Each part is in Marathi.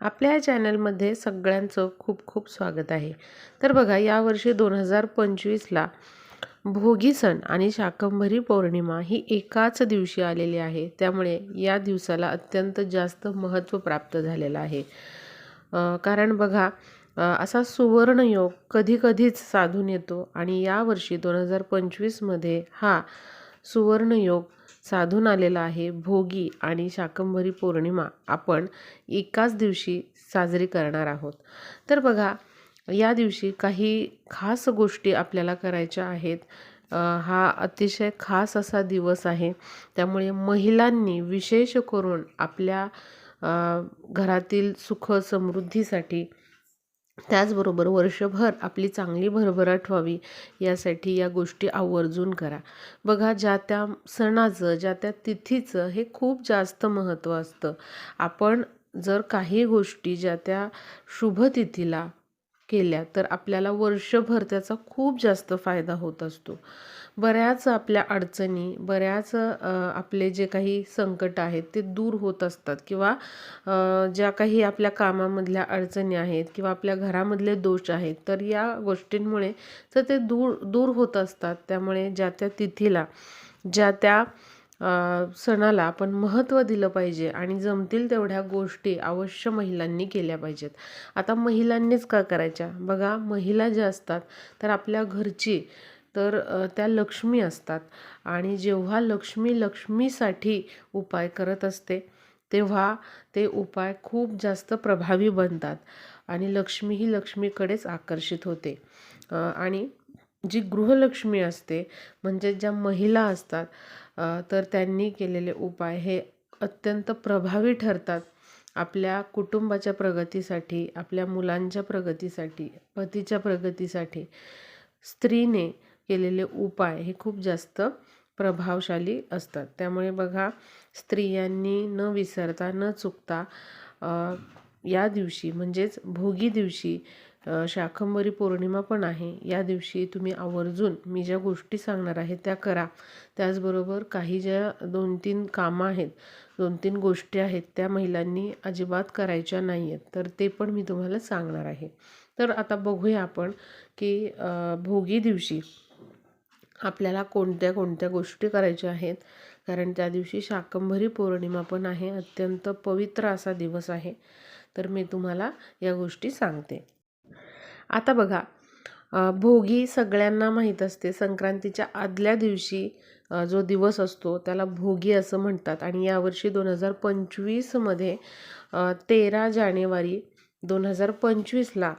आपल्या या चॅनलमध्ये सगळ्यांचं खूप खूप स्वागत आहे. तर बघा यावर्षी दोन हजार पंचवीसला भोगी सण आणि शाकंभरी पौर्णिमा ही एकाच दिवशी आलेली आहे. त्यामुळे या दिवसाला अत्यंत जास्त महत्त्व प्राप्त झालेलं आहे. कारण बघा असा सुवर्णयोग कधी कधीच साधून येतो आणि यावर्षी दोन हजार पंचवीसमध्ये हा सुवर्णयोग साधून आलेला आहे भोगी आणि शाकंभरी पौर्णिमा आपण एकाच दिवशी साजरी करणार आहोत. तर बघा या दिवशी काही खास गोष्टी आपल्याला करायच्या आहेत. हा अतिशय खास असा दिवस आहे. त्यामुळे महिलांनी विशेष करून आपल्या घरातील सुख समृद्धीसाठी त्याचबरोबर वर्षभर आपली चांगली भरभराट व्हावी यासाठी या गोष्टी आवर्जून करा. बघा ज्या त्या सणाचं ज्या त्या तिथीचं हे खूप जास्त महत्त्व असतं. आपण जर काही गोष्टी ज्या त्या शुभतिथीला केल्या तर आपल्याला वर्षभर त्याचा खूप जास्त फायदा होत असतो. बऱ्याच आपल्या अडचणी बऱ्याच आपले जे काही संकट आहेत ते दूर होत असतात किंवा ज्या काही आपल्या कामामधल्या अडचणी आहेत किंवा आपल्या घरामधले दोष आहेत तर या गोष्टींमुळे तर ते दूर दूर होत असतात. त्यामुळे ज्या त्या तिथीला ज्या त्या सणाला आपण महत्त्व दिलं पाहिजे आणि जमतील तेवढ्या गोष्टी अवश्य महिलांनी केल्या पाहिजेत. आता महिलांनीच का करायच्या? बघा महिला ज्या असतात तर आपल्या घरची तर त्या लक्ष्मी असतात. आणि जेव्हा लक्ष्मी लक्ष्मीसाठी उपाय करत असते तेव्हा ते उपाय खूप जास्त प्रभावी बनतात आणि लक्ष्मी ही लक्ष्मीकडेच आकर्षित होते. आणि जी गृहलक्ष्मी असते म्हणजे ज्या महिला असतात तर त्यांनी केलेले उपाय हे अत्यंत प्रभावी ठरतात. आपल्या कुटुंबाच्या प्रगतीसाठी आपल्या मुलांच्या प्रगतीसाठी पतीच्या प्रगतीसाठी स्त्रीने केलेले उपाय हे खूप जास्त प्रभावशाली असतात. त्यामुळे बघा स्त्रियांनी न विसरता न चुकता या दिवशी म्हणजेच भोगी दिवशी अ, शाकंभरी पौर्णिमा पण आहे. या दिवशी तुम्ही आवर्जून मी ज्या गोष्टी सांगणार आहे त्या करा. त्याचबरोबर काही ज्या दोन तीन कामं आहेत दोन तीन गोष्टी आहेत त्या महिलांनी अजिबात करायच्या नाही आहेत तर ते पण मी तुम्हाला सांगणार आहे. तर आता बघूया आपण की भोगी दिवशी आपल्याला कोणत्या कोणत्या गोष्टी करायच्या आहेत? कारण त्या दिवशी शाकंभरी पौर्णिमा पण आहे. अत्यंत पवित्र असा दिवस आहे. तर मी तुम्हाला या गोष्टी सांगते. आता बघा भोगी सगळ्यांना माहीत असते. संक्रांतीच्या आदल्या दिवशी जो दिवस असतो त्याला भोगी असं म्हणतात. आणि यावर्षी दोन हजार पंचवीसमध्ये तेरा जानेवारी दोन हजार पंचवीसला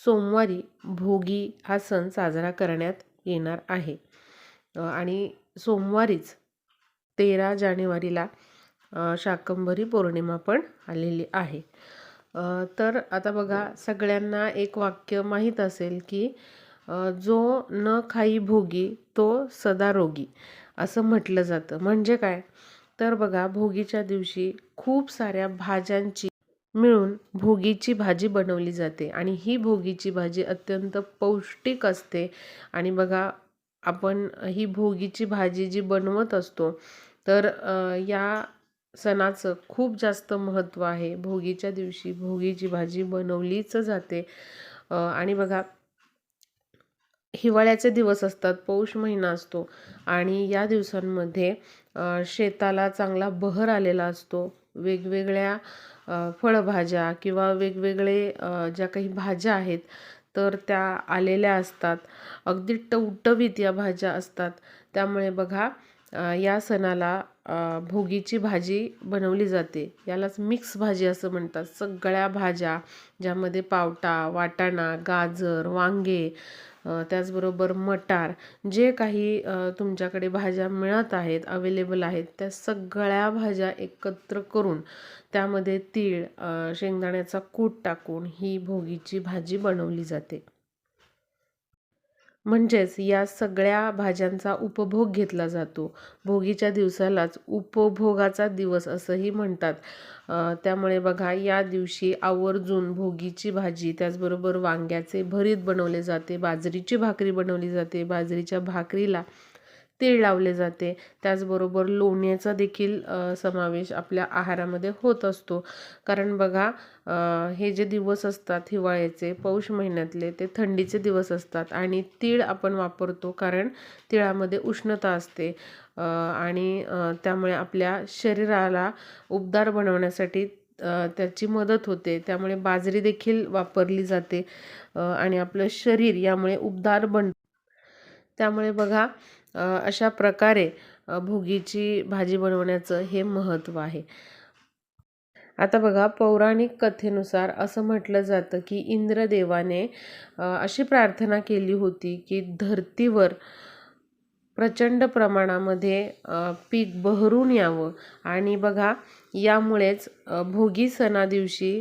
सोमवारी भोगी हा सण साजरा करण्यात येणार आहे. आणि सोमवारीच तेरा जानेवारीला शाकंभरी पौर्णिमा पण आलेली आहे. तर आता बघा सगळ्यांना एक वाक्य माहीत असेल की जो न खाई भोगी तो सदा रोगी असं म्हटलं जातं. म्हणजे काय? तर बघा भोगीच्या दिवशी खूप साऱ्या भाज्यांची मिळून भोगीची भाजी बनवली जाते. आणि ही भोगीची भाजी अत्यंत पौष्टिक असते. आणि बघा आपण ही भोगीची भाजी जी बनवत असतो तर या सणाचं खूप जास्त महत्त्व आहे. भोगीच्या दिवशी भोगीची भाजी बनवलीच जाते. आणि बघा हिवाळ्याचे दिवस असतात पौष महिना असतो. आणि या दिवसांमध्ये शेताला चांगला बहर आलेला असतो. वेगवेगळ्या फळभाज्या किंवा वेगवेगळे ज्या काही भाज्या आहेत तर त्या आलेल्या असतात. अगदी टवटवीत या भाज्या असतात. त्यामुळे बघा या सणाला भोगीची भाजी बनवली जाते. यालाच मिक्स भाजी असं म्हणतात. सगळ्या भाज्या ज्यामध्ये पावटा वाटाणा गाजर वांगे त्याचबरोबर मटार जे काही तुमच्याकडे भाज्या मिळत आहेत अवेलेबल आहेत त्या सगळ्या भाज्या एकत्र करून त्यामध्ये तीळ शेंगदाण्याचा कूट टाकून ही भोगीची भाजी बनवली जाते. म्हणजेच या सगळ्या भाज्यांचा उपभोग घेतला जातो. भोगीच्या दिवसालाच उपभोगाचा दिवस असंही म्हणतात. त्यामुळे बघा या दिवशी आवर्जून भोगीची भाजी त्याचबरोबर वांग्याचे भरीत बनवले जाते बाजरीची भाकरी बनवली जाते. बाजरीच्या भाकरीला तीळ लावले जाते. त्याचबरोबर लोण्याचा देखील समावेश आपल्या आहारामध्ये होत असतो. कारण बघा हे जे दिवस असतात हिवाळ्याचे पौष महिन्यातले ते थंडीचे दिवस असतात. आणि तीळ आपण वापरतो कारण तिळामध्ये उष्णता असते. आणि त्यामुळे आपल्या शरीराला उबदार बनवण्यासाठी त्याची मदत होते. त्यामुळे बाजरी देखील वापरली जाते. आणि आपलं शरीर यामुळे उबदार बन त्यामुळे बघा अशा प्रकारे भोगीची भाजी बनवण्याचं हे महत्त्व आहे. आता बघा पौराणिक कथेनुसार असं म्हटलं जातं की इंद्रदेवाने अशी प्रार्थना केली होती की धरतीवर प्रचंड प्रमाणामध्ये पीक बहरून यावं. आणि बघा यामुळेच भोगी सणादिवशी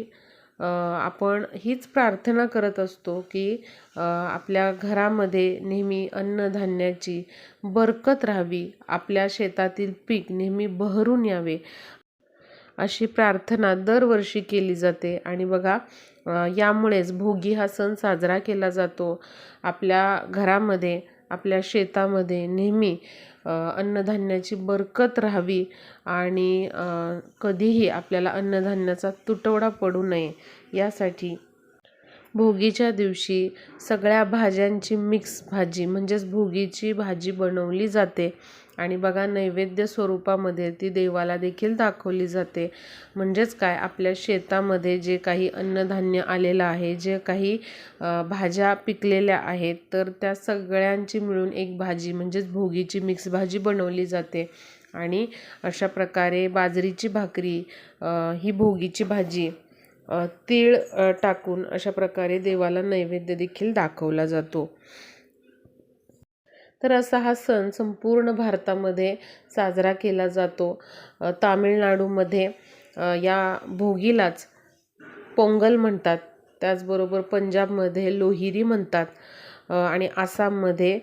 आपण हीच प्रार्थना करत असतो की आपल्या घरामध्ये नेहमी अन्नधान्याची बरकत राहावी आपल्या शेतातील पीक नेहमी बहरून यावे. अशी प्रार्थना दरवर्षी केली जाते. आणि बघा यामुळेच भोगी हा सण साजरा केला जातो. आपल्या घरामध्ये आपल्या शेतामध्ये नेहमी अन्नधान्याची बरकत राहावी आणि कधीही आपल्याला अन्नधान्याचा तुटवडा पडू नये यासाठी भोगीच्या दिवशी सगळ्या भाज्यांची मिक्स भाजी म्हणजेच भोगीची भाजी बनवली जाते. आणि बघा नैवेद्य स्वरूपामध्ये ती देवाला देखील दाखवली जाते. म्हणजेच काय? आपल्या शेतामध्ये जे काही अन्नधान्य आलेलं आहे जे काही भाज्या पिकलेल्या आहेत तर त्या सगळ्यांची मिळून एक भाजी म्हणजेच भोगीची मिक्स भाजी बनवली जाते. आणि अशा प्रकारे बाजरीची भाकरी ही भोगीची भाजी तीळ टाकून अशा प्रकारे देवाला नैवेद्य देखील दाखवला जातो. तर असा हा सण संपूर्ण भारतामध्ये साजरा केला जातो. तामिळनाडूमध्ये या भोगीलाच पोंगल म्हणतात. त्याचबरोबर पंजाबमध्ये लोहिरी म्हणतात. आणि आसाममध्ये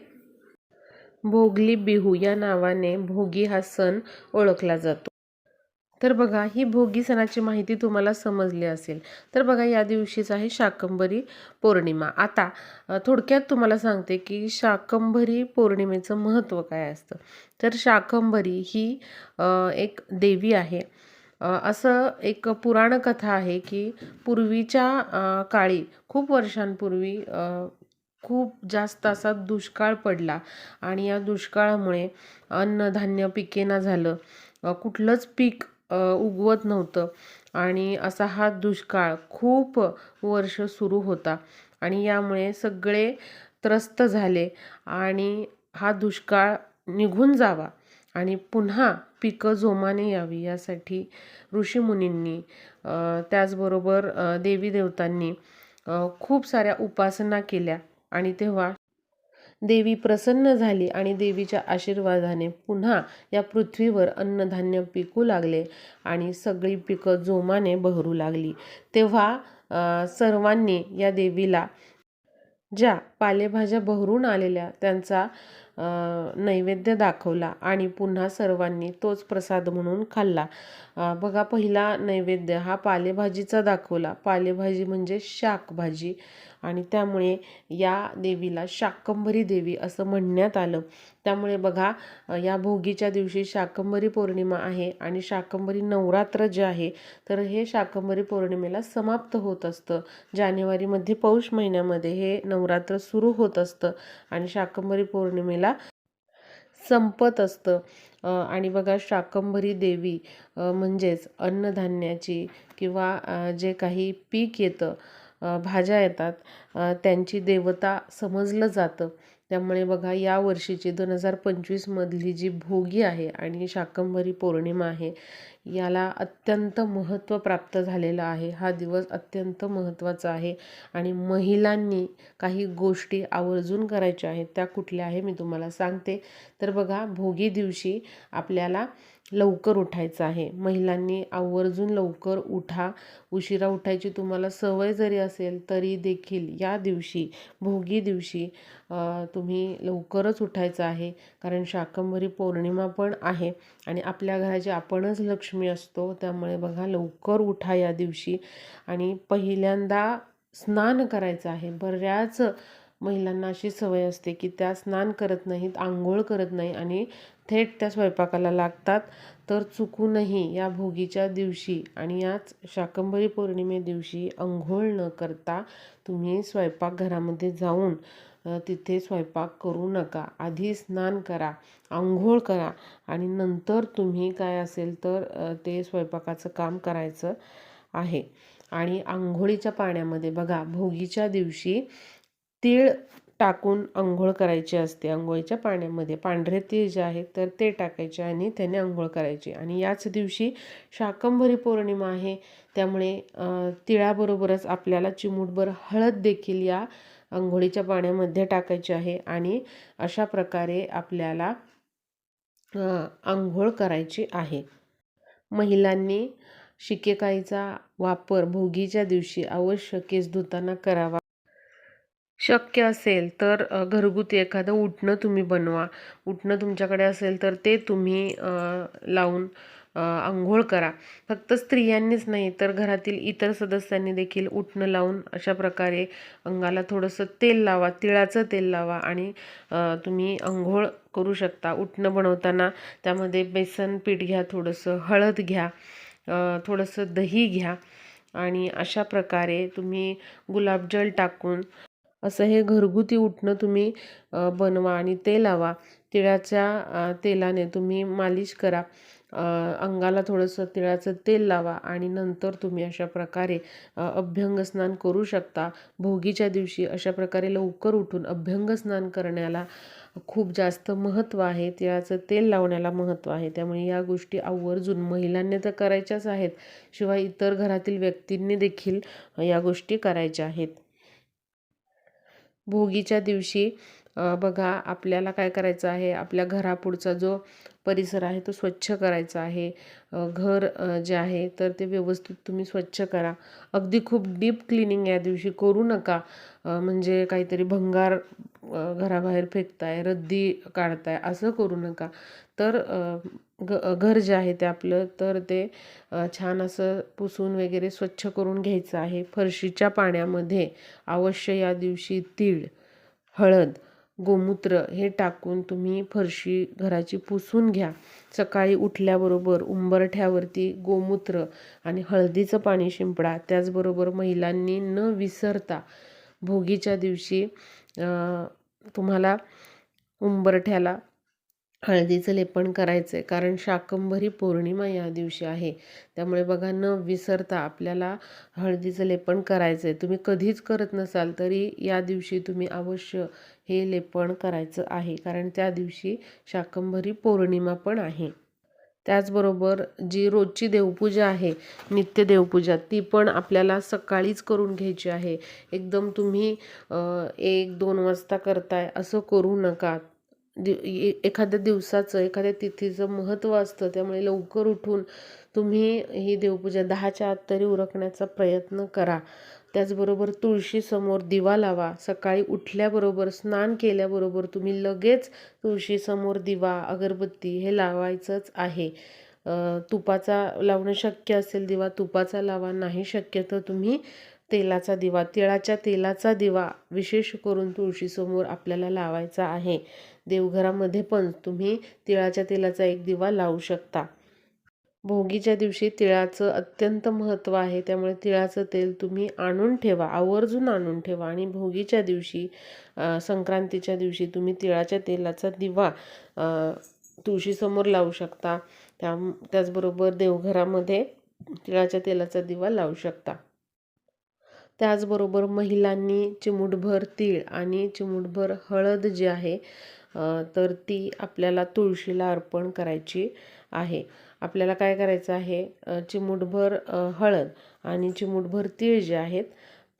भोगली बिहू या नावाने भोगी हा सण ओळखला जातो. तर बघा ही भोगी सणाची माहिती तुम्हाला समजली असेल. तर बघा या दिवशीच आहे शाकंभरी पौर्णिमा. आता थोडक्यात तुम्हाला सांगते की शाकंभरी पौर्णिमेचं महत्त्व काय असतं. तर शाकंभरी ही एक देवी आहे. असं एक पुराण कथा आहे की पूर्वीच्या काळी खूप वर्षांपूर्वी खूप जास्त असा दुष्काळ पडला आणि या दुष्काळामुळे अन्नधान्य पिके ना झालं. कुठलंच पीक उगवत नव्हतं. आणि असा हा दुष्काळ खूप वर्ष सुरू होता. आणि यामुळे सगळे त्रस्त झाले आणि हा दुष्काळ निघून जावा आणि पुन्हा पिकं जोमाने यावी यासाठी ऋषीमुनींनी त्याचबरोबर देवी देवतांनी खूप साऱ्या उपासना केल्या. आणि तेव्हा देवी प्रसन्न झाली आणि देवीच्या आशीर्वादाने पुन्हा या पृथ्वीवर अन्नधान्य पिकू लागले आणि सगळी पिकं जोमाने बहरू लागली. तेव्हा सर्वांनी या देवीला ज्या पालेभाज्या बहरून आलेल्या त्यांचा नैवेद्य दाखवला आणि पुन्हा सर्वांनी तोच प्रसाद म्हणून खाल्ला. बघा पहिला नैवेद्य हा पालेभाजीचा दाखवला. पालेभाजी म्हणजे शाकभाजी. आणि त्यामुळे या देवीला शाकंभरी देवी असं म्हणण्यात आलं. त्यामुळे बघा या भोगीच्या दिवशी शाकंभरी पौर्णिमा आहे आणि शाकंभरी नवरात्र जे आहे तर हे शाकंभरी पौर्णिमेला समाप्त होत असतं. जानेवारीमध्ये पौष महिन्यामध्ये हे नवरात्र सुरू होत असतं आणि शाकंभरी पौर्णिमेला संपत असतं. आणि बघा शाकंभरी देवी म्हणजेच अन्नधान्याची किंवा जे काही पीक येतं भाज्या येतात. त्यांची देवता समजलं जातं. त्यामुळे बघा या वर्षीची दोन हजार पंचवीसमधली जी भोगी आहे आणि शाकंभरी पौर्णिमा आहे याला अत्यंत महत्त्व प्राप्त झालेलं आहे. हा दिवस अत्यंत महत्त्वाचा आहे आणि महिलांनी काही गोष्टी आवर्जून करायच्या आहेत त्या कुठल्या आहे मी तुम्हाला सांगते. तर बघा भोगी दिवशी आपल्याला लवकर उठायचं आहे. महिलांनी आवर्जून लवकर उठा. उशिरा उठायची तुम्हाला सवय जरी असेल तरी देखील या दिवशी भोगी दिवशी तुम्ही लवकरच उठायचं आहे. कारण शाकंभरी पौर्णिमा पण आहे आणि आपल्या घराची आपणच लक्ष्मी असतो. त्यामुळे बघा लवकर उठा या दिवशी. आणि पहिल्यांदा स्नान करायचं आहे. बऱ्याच महिलांना अशी सवय असते की त्या स्नान करत नाहीत आंघोळ करत नाही आणि थेट त्या स्वयंपाकाला लागतात. तर चुकूनही या भोगीच्या दिवशी आणि याच शाकंभरी पौर्णिमे दिवशी आंघोळ न करता तुम्ही स्वयंपाकघरामध्ये जाऊन तिथे स्वयंपाक करू नका. आधी स्नान करा आंघोळ करा आणि नंतर तुम्ही काय असेल तर ते स्वयंपाकाचं काम करायचं आहे. आणि आंघोळीच्या पाण्यामध्ये बघा भोगीच्या दिवशी तीळ टाकून आंघोळ करायची असते. आंघोळीच्या पाण्यामध्ये पांढरे तीळ जे आहेत तर ते टाकायचे आणि त्याने आंघोळ करायची. आणि याच दिवशी शाकंभरी पौर्णिमा आहे त्यामुळे तिळाबरोबरच आपल्याला चिमूटभर हळद देखील या आंघोळीच्या पाण्यामध्ये टाकायची आहे आणि अशा प्रकारे आपल्याला आंघोळ करायची आहे. महिलांनी शिकेकाईचा वापर भोगीच्या दिवशी अवश्य केस धुताना करावा. शक्य असेल तर घरगुती एखादं उटणं तुम्ही बनवा. उटणं तुमच्याकडे असेल तर ते तुम्ही लावून आंघोळ करा. फक्त स्त्रियांनीच नाही तर घरातील इतर सदस्यांनी देखील उटणं लावून अशा प्रकारे अंगाला थोडंसं तेल लावा तिळाचं तेल लावा आणि तुम्ही आंघोळ करू शकता. उटणं बनवताना त्यामध्ये बेसन पीठ घ्या थोडंसं हळद घ्या थोडंसं दही घ्या आणि अशा प्रकारे तुम्ही गुलाबजल टाकून असं हे घरगुती उठणं तुम्ही बनवा आणि ते लावा. तिळाच्या तेलाने तुम्ही मालिश करा. अंगाला थोडंसं तिळाचं तेल लावा आणि नंतर तुम्ही अशा प्रकारे अभ्यंग स्नान करू शकता. भोगीच्या दिवशी अशा प्रकारे लवकर उठून अभ्यंग स्नान करण्याला खूप जास्त महत्त्व आहे. तिळाचं तेल लावण्याला महत्त्व आहे. त्यामुळे या गोष्टी आवर्जून महिलांनी तर करायच्याच आहेत. शिवाय इतर घरातील व्यक्तींनी देखील या गोष्टी करायच्या आहेत. भोगीच्या दिवशी बघा आपल्याला काय करायचं आहे? आपल्या घरापुढचा जो परिसर आहे तो स्वच्छ करायचा आहे. घर जे आहे तर ते व्यवस्थित तुम्ही स्वच्छ करा. अगदी खूप डीप क्लिनिंग या दिवशी करू नका. म्हणजे काहीतरी भंगार घराबाहेर फेकताय रद्दी काढताय असं करू नका. तर ग घर जे आहे ते आपलं तर ते छान असं पुसून वगैरे स्वच्छ करून घ्यायचं आहे. फरशीच्या पाण्यामध्ये अवश्य या दिवशी तीळ हळद गोमूत्र हे टाकून तुम्ही फरशी घराची पुसून घ्या. सकाळी उठल्याबरोबर उंबरठ्यावरती गोमूत्र आणि हळदीचं पाणी शिंपडा. त्याचबरोबर महिलांनी न विसरता भोगीच्या दिवशी तुम्हाला उंबरठ्याला हळदीचं लेपन करायचं आहे कारण शाकंभरी पौर्णिमा या दिवशी आहे. त्यामुळे बघा न विसरता आपल्याला हळदीचं लेपन करायचं आहे तुम्ही कधीच करत नसाल तरी या दिवशी तुम्ही अवश्य हे लेपन करायचं आहे. कारण त्या दिवशी शाकंभरी पौर्णिमा पण आहे. त्याचबरोबर जी रोजची देवपूजा आहे नित्य देवपूजा ती पण आपल्याला सकाळीच करून घ्यायची आहे. एकदम तुम्ही एक दोन वाजता करताय असं करू नका. दि ए एखाद्या दिवसाचं एखाद्या तिथीचं महत्त्व असतं त्यामुळे लवकर उठून तुम्ही ही देवपूजा दहाच्या आत तरी उरकण्याचा प्रयत्न करा. त्याचबरोबर तुळशीसमोर दिवा लावा. सकाळी उठल्याबरोबर स्नान केल्याबरोबर तुम्ही लगेच तुळशीसमोर दिवा अगरबत्ती हे लावायचंच आहे. तुपाचा लावणं शक्य असेल दिवा तुपाचा लावा नाही शक्य तर तुम्ही तेलाचा दिवा तिळाच्या तेलाचा दिवा विशेष करून तुळशीसमोर आपल्याला लावायचा आहे. देवघरामध्ये पण तुम्ही तिळाच्या तेलाचा एक दिवा लावू शकता. भोगीच्या दिवशी तिळाचं अत्यंत महत्त्व आहे. त्यामुळे तिळाचं तेल तुम्ही आणून ठेवा आवर्जून आणून ठेवा. आणि भोगीच्या दिवशी संक्रांतीच्या दिवशी तुम्ही तिळाच्या तेलाचा दिवा तुळशीसमोर लावू शकता. त्या त्याचबरोबर देवघरामध्ये तिळाच्या तेलाचा दिवा लावू शकता. त्याचबरोबर महिलांनी चिमूटभर तीळ आणि चिमूटभर हळद जी आहे तर ती आपल्याला तुळशीला अर्पण करायची आहे. आपल्याला काय करायचं आहे? चिमूटभर हळद आणि चिमूटभर तीळ जे आहेत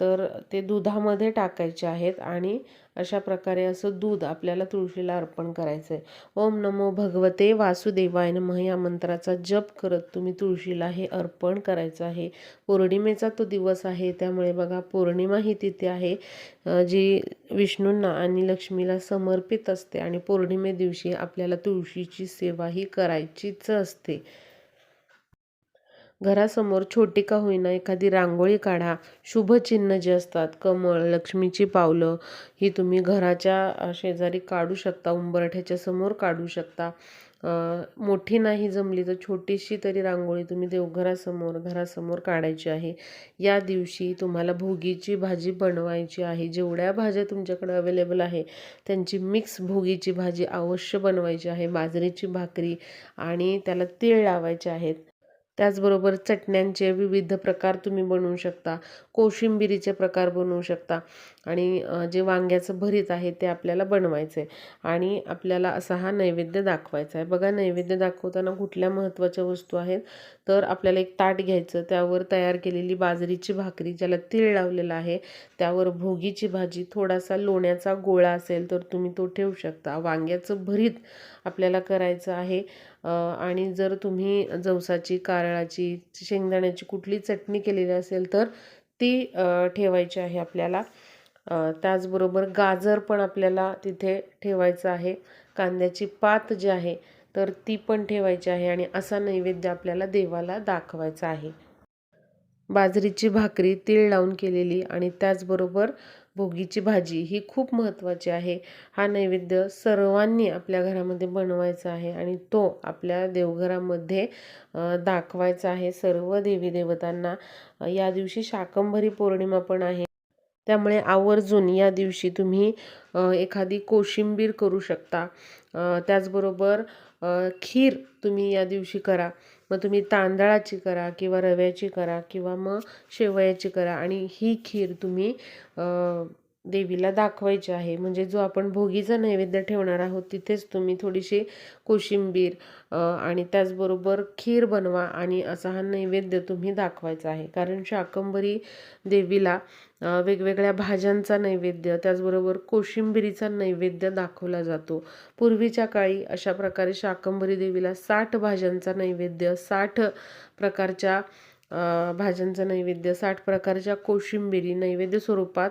तर ते दुधामध्ये टाकायचे आहेत आणि अशा प्रकारे असं दूध आपल्याला तुळशीला अर्पण करायचं आहे ओम नमो भगवते वासुदेवाय नमः. या मंत्राचा जप करत तुम्ही तुळशीला हे अर्पण करायचं आहे. पौर्णिमेचा तो दिवस आहे त्यामुळे बघा पौर्णिमा ही तिथे आहे जी विष्णूंना आणि लक्ष्मीला समर्पित असते आणि पौर्णिमे दिवशी आपल्याला तुळशीची सेवा ही करायचीच असते. घरासमोर छोटी का होईना एखादी रांगोळी काढा. शुभचिन्ह जे असतात कमळ लक्ष्मीची पावलं ही तुम्ही घराच्या शेजारी काढू शकता उंबरठ्याच्या समोर काढू शकता. मोठी नाही जमली तर छोटीशी तरी रांगोळी तुम्ही देवघरासमोर घरासमोर काढायची आहे. या दिवशी तुम्हाला भोगीची भाजी बनवायची आहे. जेवढ्या भाज्या तुमच्याकडे अवेलेबल आहे त्यांची मिक्स भोगीची भाजी अवश्य बनवायची आहे. बाजरीची भाकरी आणि त्याला तीळ लावायचे आहेत. त्याचबरोबर चटण्यांचे विविध प्रकार तुम्ही बनवू शकता. कोशिंबिरीचे प्रकार बनवू शकता. आणि जे वांग्याचं भरीत आहे ते आपल्याला बनवायचं आहे आणि आपल्याला असा हा नैवेद्य दाखवायचा आहे. बघा नैवेद्य दाखवताना कुठल्या महत्त्वाच्या वस्तू आहेत? तर आपल्याला एक ताट घ्यायचं. त्यावर तयार केलेली बाजरीची भाकरी ज्याला तीळ लावलेला आहे त्यावर भोगीची भाजी थोडासा लोण्याचा गोळा असेल तर तुम्ही तो ठेवू शकता. वांग्याचं भरीत आपल्याला करायचं आहे. आणि जर तुम्ही जवसाची कारळाची शेंगदाण्याची कुठली चटणी केलेली असेल तर ती ठेवायची आहे आपल्याला. त्याचबरोबर गाजर पण आपल्याला तिथे ठेवायचं आहे. कांद्याची पात जी आहे तर ती पण ठेवायची आहे आणि असा नैवेद्य आपल्याला देवाला दाखवायचा आहे. बाजरीची भाकरी तीळ लावून केलेली आणि त्याचबरोबर भोगीची भाजी ही खूप महत्त्वाची आहे. हा नैवेद्य सर्वांनी आपल्या घरामध्ये बनवायचा आहे आणि तो आपल्या देवघरामध्ये दाखवायचा आहे. सर्व देवी देवतांना या दिवशी शाकंभरी पौर्णिमा पण आहे. त्यामुळे आवर्जून या दिवशी तुम्ही एखादी कोशिंबीर करू शकता. त्याचबरोबर खीर तुम्ही या दिवशी करा. मग तुम्ही तांदळाची करा किंवा रव्याची करा किंवा मग शेवयाची करा. आणि ही खीर तुम्ही देवीला दाखवायचे आहे. म्हणजे जो आपण भोगीचा नैवेद्य ठेवणार आहोत तिथेच तुम्ही थोडीशी कोशिंबीर आणि त्याचबरोबर खीर बनवा आणि असा हा नैवेद्य तुम्ही दाखवायचा आहे. कारण शाकंभरी देवीला वेगवेगळ्या भाज्यांचा नैवेद्य त्याचबरोबर कोशिंबिरीचा नैवेद्य दाखवला जातो. पूर्वीच्या काळी अशा प्रकारे शाकंभरी देवीला साठ भाज्यांचा नैवेद्य साठ प्रकारच्या भाज्यांचं नैवेद्य साठ प्रकारच्या कोशिंबिरी नैवेद्य स्वरूपात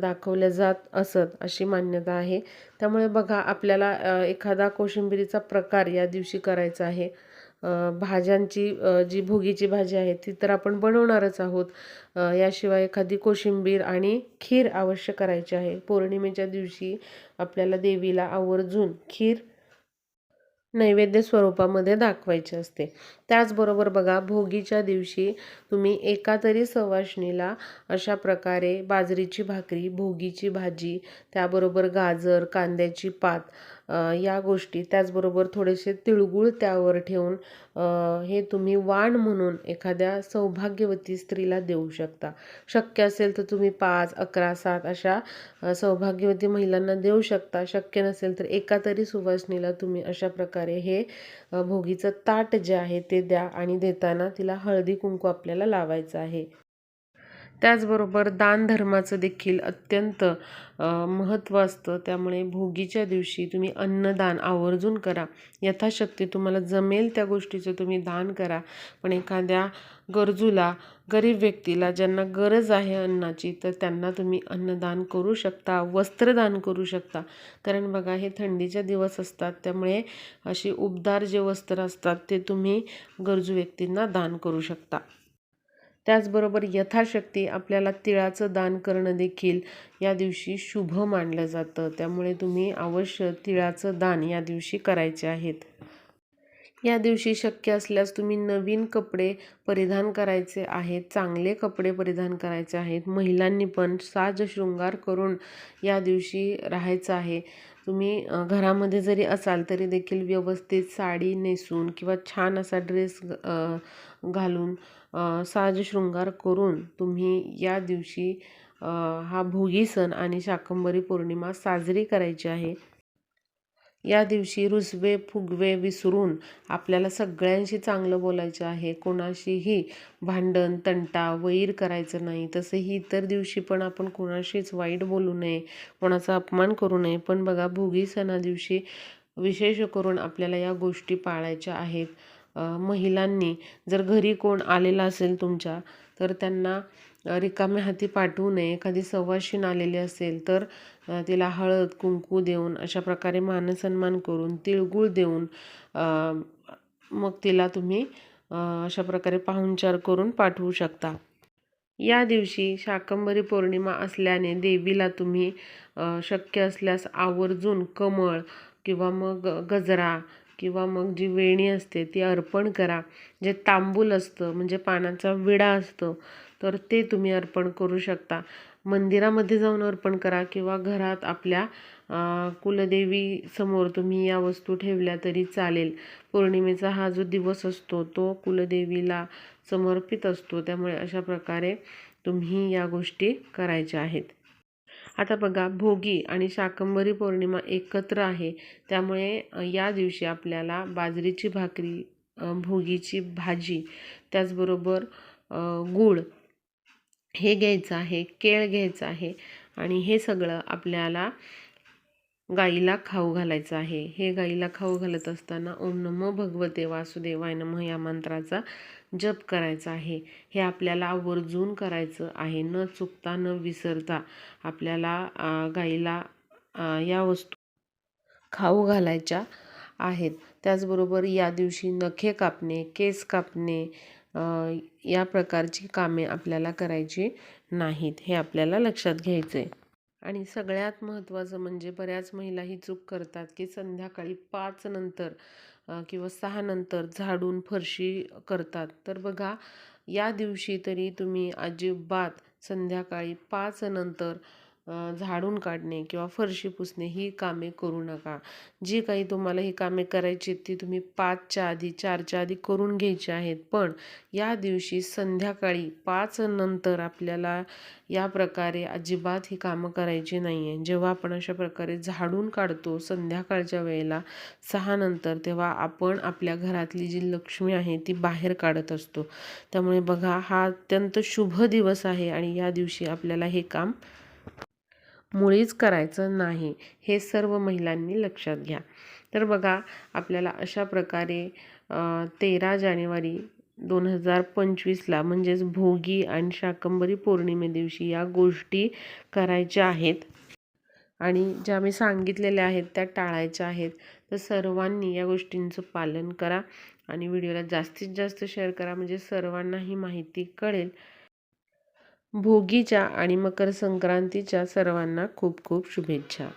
दाखवल्या जात असत अशी मान्यता आहे. त्यामुळे बघा आपल्याला एखादा कोशिंबिरीचा प्रकार या दिवशी करायचा आहे. भाज्यांची जी भोगीची भाजी आहे ती तर आपण बनवणारच आहोत. याशिवाय एखादी कोशिंबीर आणि खीर अवश्य करायची आहे. पौर्णिमेच्या दिवशी आपल्याला देवीला आवर्जून खीर नैवेद्य स्वरूपामध्ये दाखवायचे असते. त्याचबरोबर बघा भोगीच्या दिवशी तुम्ही एका तरी सवाशणीला अशा प्रकारे बाजरीची भाकरी भोगीची भाजी त्याबरोबर गाजर कांद्याची पात या गोष्टी त्याचबरोबर थोडेसे तिळगुळ त्यावर ठेवून हे तुम्ही वाण म्हणून एखाद्या सौभाग्यवती स्त्रीला देऊ शकता. शक्य असेल तर तुम्ही पाच अकरा सात अशा सौभाग्यवती महिलांना देऊ शकता. शक्य नसेल तर एका तरी सुवासिनीला तुम्ही अशा प्रकारे हे भोगीचं ताट जे आहे ते द्या आणि देताना तिला हळदी कुंकू आपल्याला लावायचं आहे. त्याचबरोबर दानधर्माचं देखील अत्यंत महत्त्व असतं. त्यामुळे भोगीच्या दिवशी तुम्ही अन्नदान आवर्जून करा. यथाशक्ती तुम्हाला जमेल त्या गोष्टीचं तुम्ही दान करा. पण एखाद्या गरजूला गरीब व्यक्तीला ज्यांना गरज आहे अन्नाची तर त्यांना तुम्ही अन्नदान करू शकता वस्त्रदान करू शकता. कारण बघा हे थंडीचे दिवस असतात. त्यामुळे अशी उबदार जे वस्त्र असतात ते तुम्ही गरजू व्यक्तींना दान करू शकता. त्याचबरोबर यथाशक्ती आपल्याला तिळाचं दान करणं देखील या दिवशी शुभ मानलं जातं. त्यामुळे तुम्ही अवश्य तिळाचं दान या दिवशी करायचे आहेत. या दिवशी शक्य असल्यास तुम्ही नवीन कपडे परिधान करायचे आहेत चांगले कपडे परिधान करायचे आहेत. महिलांनी पण साज शृंगार करून या दिवशी राहायचं आहे. तुम्ही घरामध्ये जरी असाल तरी देखील व्यवस्थित साडी नेसून किंवा छान असा ड्रेस घालून साज शृंगार करून तुम्ही या दिवशी हा भोगी सण आणि शाकंभरी पौर्णिमा साजरी करायची आहे. या दिवशी रुसवे फुगवे विसरून आपल्याला सगळ्यांशी चांगलं बोलायचं आहे. कोणाशीही भांडण तंटा वैर करायचं नाही. तसंही इतर दिवशी पण आपण कोणाशीच वाईट बोलू नये कोणाचा अपमान करू नये. पण बघा भोगी सणा दिवशी विशेष करून आपल्याला या गोष्टी पाळायच्या आहेत. महिलांनी जर घरी कोण आलेला असेल तुमच्या तर त्यांना रिकाम्या हाती पाठवू नये. एखादी सवाशीण आलेली असेल तर तिला हळद कुंकू देऊन अशा प्रकारे मानसन्मान करून तिळगुळ देऊन मग तिला तुम्ही अशा प्रकारे पाहुणचार करून पाठवू शकता. या दिवशी शाकंभरी पौर्णिमा असल्याने देवीला तुम्ही शक्य असल्यास आवर्जून कमळ किंवा मग गजरा किंवा मग जी वेणी असते ती अर्पण करा. जे तांबूल असतं म्हणजे पानाचा विडा असतो तर ते तुम्ही अर्पण करू शकता. मंदिरामध्ये जाऊन अर्पण करा किंवा घरात आपल्या कुलदेवी कुलदेवीसमोर तुम्ही या वस्तू ठेवल्या तरी चालेल. पौर्णिमेचा हा जो दिवस असतो तो कुलदेवीला समर्पित असतो. त्यामुळे अशा प्रकारे तुम्ही या गोष्टी करायच्या आहेत. आता बघा भोगी आणि शाकंभरी पौर्णिमा एकत्र आहे. त्यामुळे या दिवशी आपल्याला बाजरीची भाकरी भोगीची भाजी त्याचबरोबर गुळ गूळ हे घ्यायचं आहे केळ घ्यायचं आहे आणि हे सगळं आपल्याला गाईला खाऊ घालायचं आहे. हे गाईला खाऊ घालत असताना ओम नमो भगवते वासुदेवाय नमः या मंत्राचा जप करायचा आहे. हे आपल्याला आवर्जून करायचं आहे. न चुकता न विसरता आपल्याला गाईला या वस्तू खाऊ घालायच्या आहेत. त्याचबरोबर या दिवशी नखे कापणे केस कापणे या प्रकारची कामे आपल्याला करायची नाहीत हे आपल्याला लक्षात घ्यायचं आहे आणि सगळ्यात महत्त्वाचं म्हणजे बऱ्याच महिला ही चूक करतात की संध्याकाळी पाच नंतर किंवा सहा नंतर झाडून फरशी करतात. तर बघा या दिवशी तरी तुम्ही अजिबात संध्याकाळी पाच नंतर झाडून काढणे किंवा फरशी पुसणे ही कामे करू नका. जी काही तुम्हाला ही कामे करायची ती तुम्ही पाचच्या आधी चारच्या आधी करून घ्यायची आहेत. पण या दिवशी संध्याकाळी पाच नंतर आपल्याला या प्रकारे अजिबात ही कामं करायची नाही आहे जेव्हा आपण अशा प्रकारे झाडून काढतो संध्याकाळच्या वेळेला सहा नंतर तेव्हा आपण आपल्या घरातली जी लक्ष्मी आहे ती बाहेर काढत असतो. त्यामुळे बघा हा अत्यंत शुभ दिवस आहे आणि या दिवशी आपल्याला हे काम मुळीच करायचं नाही हे सर्व महिलांनी लक्षात घ्या. तर बघा आपल्याला अशा प्रकारे तेरा जानेवारी दोन हजार पंचवीसला म्हणजेच भोगी आणि शाकंभरी पौर्णिमे दिवशी या गोष्टी करायच्या आहेत. आणि ज्या मी सांगितलेल्या आहेत त्या टाळायच्या आहेत. तर सर्वांनी या गोष्टींचं पालन करा आणि व्हिडिओला जास्तीत जास्त शेअर करा. म्हणजे सर्वांना ही माहिती कळेल. भोगीच्या आणि मकर संक्रांतीच्या सर्वांना खूप खूप शुभेच्छा.